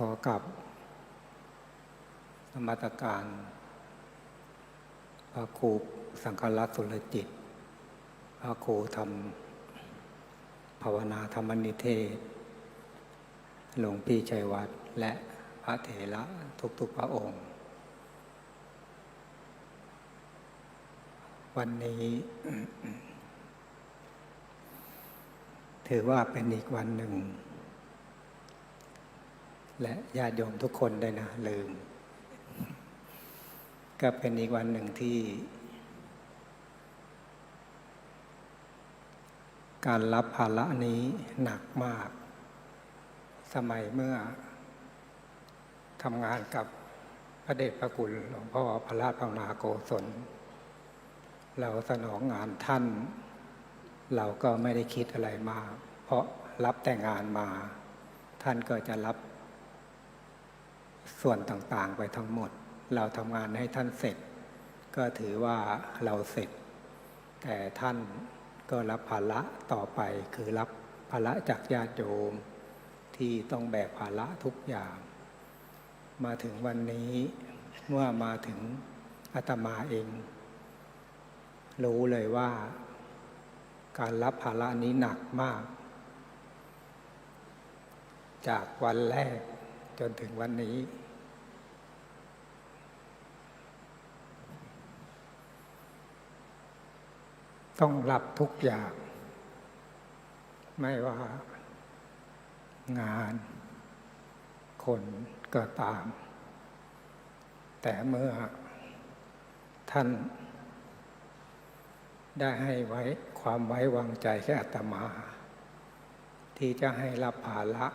ขอกับสมตการพระครูสังฆรัตน์สุรจิต พระครูทำภาวนาธรรมนิเทศ หลวงพี่ชัยวัดและพระเถระทุกๆพระองค์ วันนี้ ถือว่าเป็นอีกวันหนึ่ง และญาติโยมทุกคนด้วยนะลืม ก็เป็นอีกวันหนึ่งที่ การรับภาระนี้หนักมาก สมัยเมื่อทำงานกับพระเดชพระคุณหลวงพ่อพระราชภาวนาโกศล เราสนองงานท่าน เราก็ไม่ได้คิดอะไรมาก เพราะรับแต่งานมา ท่านก็จะรับ ส่วนต่างๆไปทั้งหมด เราทำงานให้ท่านเสร็จ ก็ถือว่าเราเสร็จ แต่ท่านก็รับภาระต่อไปคือรับภาระจากญาติโยม ที่ต้องแบกภาระทุกอย่าง มาถึงวันนี้เมื่อมาถึงอาตมาเอง รู้เลยว่า การรับภาระนี้หนักมาก จากวันแรก จนถึงวันนี้ ต้องรับทุกอย่าง ไม่ว่างาน คนก็ตาม แต่เมื่อท่านได้ให้ไว้ความไว้วางใจแค่อาตมา ที่จะให้รับภาระ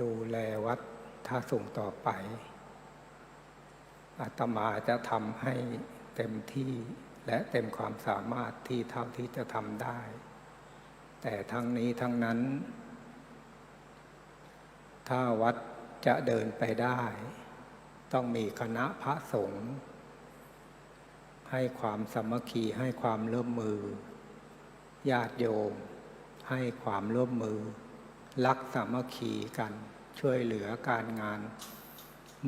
ดูแลวัดท่าสูงต่อไป อาตมาจะทำให้เต็มที่และเต็มความสามารถที่เท่าที่จะทำได้ แต่ทั้งนี้ทั้งนั้น ถ้าวัดจะเดินไปได้ ต้องมีคณะพระสงฆ์ให้ความสมัคคีให้ความร่วมมือ ญาติโยมให้ความร่วมมือ รักสามัคคีกัน ช่วยเหลือการงาน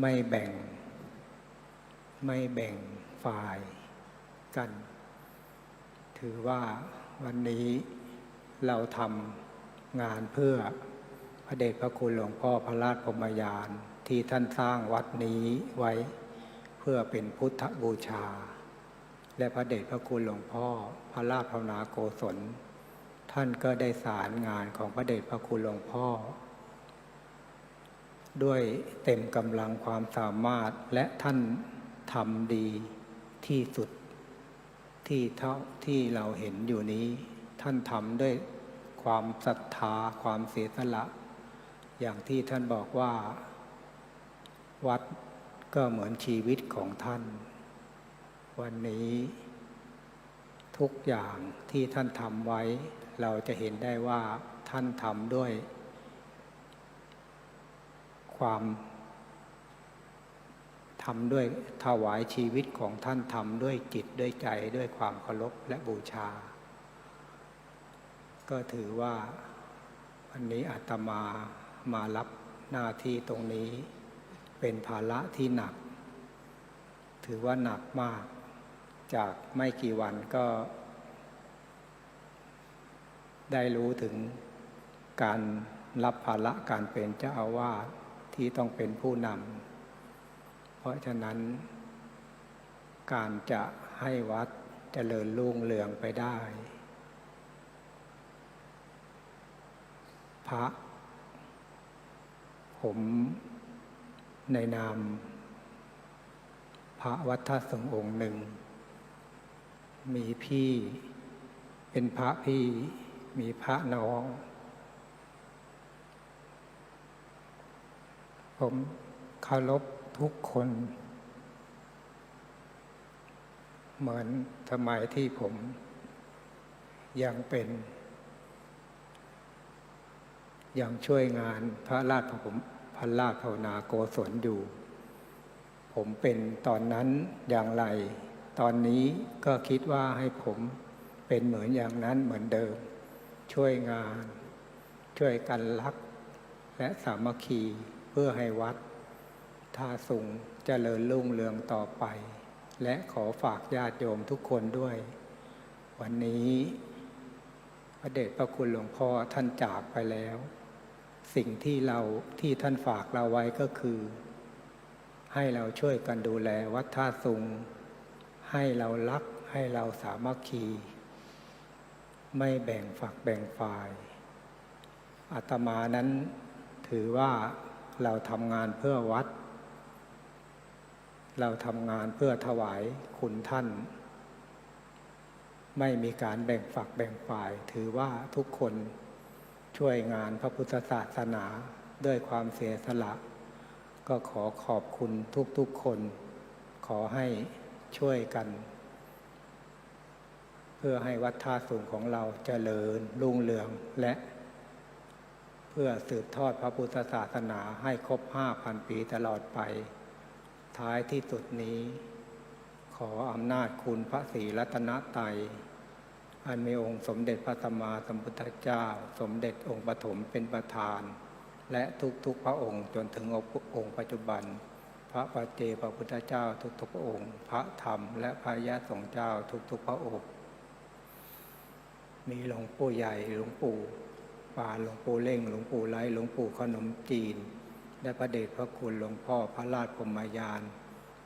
ไม่แบ่ง ไม่แบ่งฝ่ายกัน ถือว่าวันนี้เราทำงานเพื่อพระเดชพระคุณหลวงพ่อพระราชพรมยานที่ท่านสร้างวัดนี้ไว้เพื่อเป็นพุทธบูชา และพระเดชพระคุณหลวงพ่อ พระราชภาวนาโกศล ท่านก็ได้สารงานของพระเดชพระคุณหลวงพ่อ ด้วยเต็มกำลังความสามารถและท่านทำดีที่สุดที่เท่าที่เราเห็นอยู่นี้ ท่านทำด้วยความศรัทธาความเสียสละ อย่างที่ท่านบอกว่า วัดก็เหมือนชีวิตของท่าน วันนี้ ทุกอย่างที่ท่านทำไว้ เราจะเห็นได้ว่าท่านทำด้วย ความทำด้วยถวายชีวิตของท่านทำด้วยจิตด้วยใจด้วยความเคารพและบูชา ก็ถือว่าวันนี้อาตมามารับหน้าที่ตรงนี้ เป็นภาระที่หนัก ถือว่าหนักมาก จากไม่กี่วันก็ ได้รู้ถึงการรับภาระการเป็นเจ้าอาวาสที่ต้องเป็นผู้นำ เพราะฉะนั้น การจะให้วัดจเจริญรุ่งเรืองไปได้ พระ ผมในนาม พระวัดท่าสงองค์หนึ่ง มีพี่เป็นพระพี่ มีพระน้อง ผมเคารพทุกคน เหมือนสมัยที่ผมยังเป็น ยังช่วยงานพระราชผมพระราชภาวนาโกศลอยู่ ผมเป็นตอนนั้นอย่างไร ตอนนี้ก็คิดว่าให้ผมเป็นเหมือนอย่างนั้นเหมือนเดิม ช่วยงาน ช่วยกันรัก และสามัคคีเพื่อให้วัดท่าสุงเจริญรุ่งเรืองต่อไป และขอฝากญาติโยมทุกคนด้วย วันนี้พระเดชพระคุณหลวงพ่อท่านจากไปแล้ว สิ่งที่เราที่ท่านฝากเราไว้ก็คือ ให้เราช่วยกันดูแลวัดท่าสุง ให้เรารักให้เราสามัคคี ไม่แบ่งฝักแบ่งฝ่ายอาตมานั้นถือว่าเราทำงานเพื่อวัด เราทำงานเพื่อถวายคุณท่าน ไม่มีการแบ่งฝักแบ่งฝ่าย ถือว่าทุกคนช่วยงานพระพุทธศาสนาด้วยความเสียสละ ก็ขอขอบคุณทุกๆคน ขอให้ช่วยกัน เพื่อให้วัดท่าสูงของเราเจริญรุ่งเรืองและ เพื่อสืบทอดพระพุทธศาสนาให้ครบห้าพันปีตลอดไป ท้ายที่สุดนี้ ขออำนาจคุณพระศรีรัตนตยอันมีองค์สมเด็จพระสัมมาสัมพุทธเจ้า สมเด็จองค์ปฐมเป็นประธาน และทุกๆพระองค์จนถึงองค์ปัจจุบัน พระปัจเจพระพุทธเจ้าทุกๆพระองค์ พระธรรมและพระยะสงฆ์เจ้าทุกๆพระองค์ มีหลวงปู่ใหญ่หลวงปู่ปานหลวงปู่เล่งหลวงปู่ไล้หลวงปู่ขนมจีน และพระเดชพระคุณหลวงพ่อพระราชพรหมยาน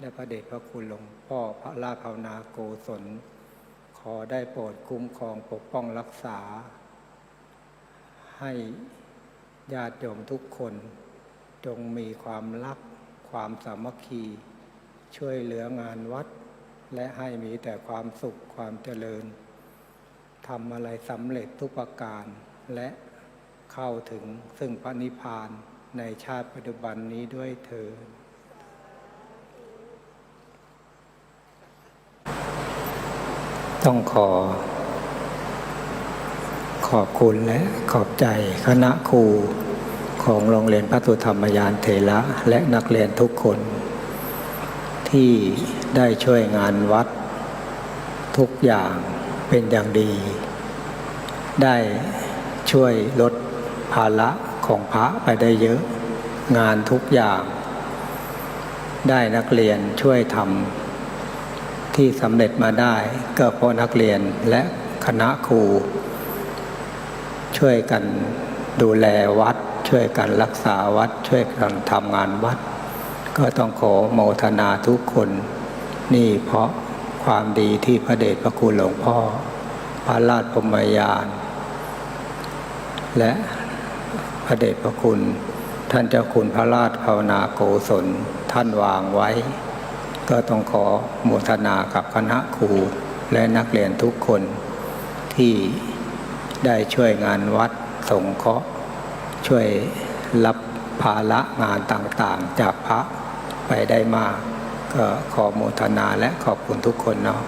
และพระเดชพระคุณหลวงพ่อพระราชภาวนาโกศล ขอได้โปรดคุ้มครองปกป้องรักษา ให้ญาติโยมทุกคนจงมีความรักความสามัคคี ช่วยเหลืองานวัด และให้มีแต่ความสุขความเจริญ ทำอะไรสำเร็จทุกประการ และเข้าถึงซึ่งพระนิพพานในชาติปัจจุบันนี้ด้วยเถิดต้องขอ ขอบคุณและขอบใจคณะครูของโรงเรียนพระสุธรรมยานเถระและนักเรียนทุกคน ที่ได้ช่วยงานวัดทุกอย่าง เป็นอย่างดี ได้ช่วยลดภาระของพระไปได้เยอะ งานทุกอย่าง ได้นักเรียนช่วยทำที่สำเร็จมาได้ ก็เพราะนักเรียนและคณะครู ช่วยกันดูแลวัด ช่วยกันรักษาวัด ช่วยกันทำงานวัด ก็ต้องขอโมทนาทุกคนนี่เพราะ ความดีที่พระเดชพระคุณหลวงพ่อ พระราชพรมยาน และพระเดชพระคุณ ท่านเจ้าคุณพระราชภาวนาโกศลท่านวางไว้ ก็ต้องขอโมทนากับคณะครูและนักเรียนทุกคนที่ได้ช่วยงานวัดสงเคราะห์ช่วยรับภาระงานต่างๆ จากพระไปได้มาก ก็ขอโมทนาและขอบคุณทุกคนเนาะ